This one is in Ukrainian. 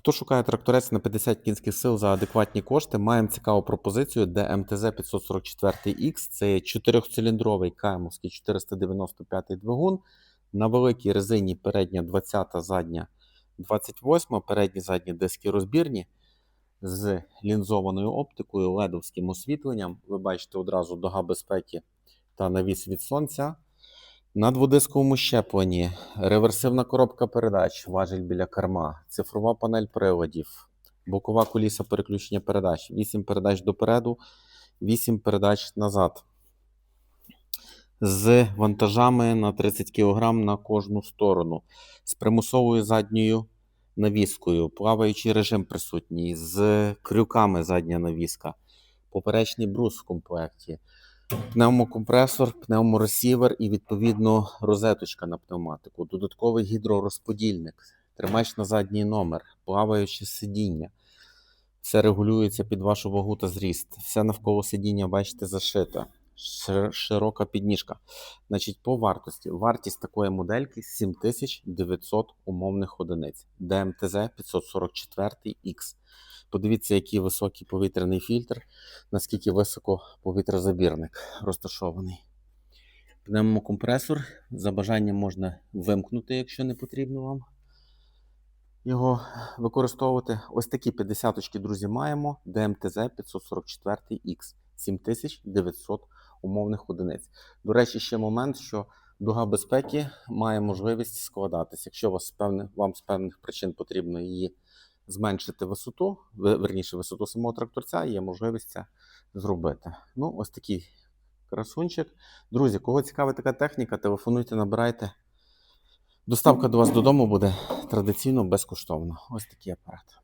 Хто шукає тракторець на 50 кінських сил за адекватні кошти, маємо цікаву пропозицію, де МТЗ 544X. Це чотирьохциліндровий каймовський 495 двигун. На великій резині передня 20, задня 28, передні задні диски розбірні з лінзованою оптикою, ледовським освітленням. Ви бачите одразу дога безпеки та навіс від сонця. На дводисковому щепленні реверсивна коробка передач, важіль біля керма, цифрова панель приладів, бокова коліса переключення передач, 8 передач допереду, 8 передач назад. З вантажами на 30 кг на кожну сторону, з примусовою задньою навіскою, плаваючий режим присутній, з крюками задня навіска, поперечний брус в комплекті пневмокомпресор, пневморесівер і відповідно розеточка на пневматику, додатковий гідророзподільник, тримач на задній номер, плаваюче сидіння. Все регулюється під вашу вагу та зріст. Все навколо сидіння, бачите, зашито. Шир- Широка підніжка. Значить, по вартості. Вартість такої модельки 7900 умовних одиниць. ДМТЗ 544X. Подивіться, який високий повітряний фільтр, наскільки високо повітрозабірник розташований. Пневмокомпресор. За бажанням можна вимкнути, якщо не потрібно вам його використовувати. Ось такі 50 очки, друзі, маємо. ДМТЗ 544X 7900 умовних одиниць. До речі, ще момент, що дуга безпеки має можливість складатися. Якщо вас з певних, вам з певних причин потрібно її зменшити висоту, верніше висоту самого тракторця, є можливість це зробити. Ну, ось такий красунчик. Друзі, кого цікавить така техніка, телефонуйте, набирайте. Доставка до вас додому буде традиційно безкоштовно. Ось такий апарат.